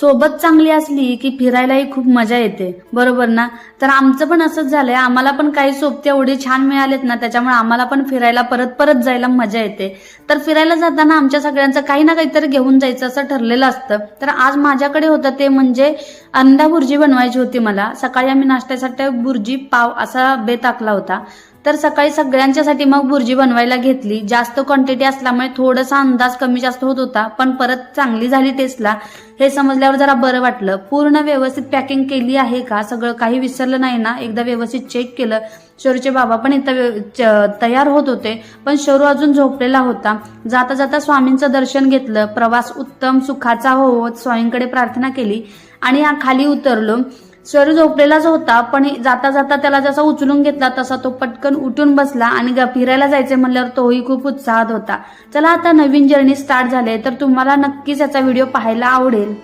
सोबत चांगली असली की फिरायलाही खूप मजा येते. बरोबर ना? तर आमचं पण असंच झालंय. आम्हाला पण काही सोबती एवढे छान मिळालेत ना त्याच्यामुळे आम्हाला पण फिरायला परत परत जायला मजा येते. तर फिरायला जाताना आमच्या सगळ्यांचं काही ना काहीतरी घेऊन जायचं असं ठरलेलं असतं. तर आज माझ्याकडे होतं ते म्हणजे अंडा भुर्जी बनवायची होती मला. सकाळी आम्ही नाश्त्यासाठी भुर्जी पाव असा बे टाकला होता. तर सकाळी सगळ्यांच्यासाठी मग भुर्जी बनवायला घेतली. जास्त क्वांटिटी असल्यामुळे थोडासा अंदाज कमी जास्त होत होता पण परत चांगली झाली टेस्टला हे समजल्यावर जरा बरं वाटलं. पूर्ण व्यवस्थित पॅकिंग केली आहे का? सगळं काही विसरलं नाही ना? एकदा व्यवस्थित चेक केलं. शरूचे बाबा पण इथं च- तयार होत होते पण शरू अजून झोपलेला होता. जाता जाता स्वामींचं दर्शन घेतलं. प्रवास उत्तम सुखाचा होत स्वामींकडे प्रार्थना केली आणि हा खाली उतरलो. स्वर झोपलेलाच होता पण जाता जाता त्याला जसा उचलून घेतला तसा तो पटकन उठून बसला आणि ग- फिरायला जायचे म्हणल्यावर तोही खूप उत्साहात होता. चला आता नवीन जर्नी स्टार्ट झाले तर तुम्हाला नक्कीच याचा व्हिडिओ पाहायला आवडेल.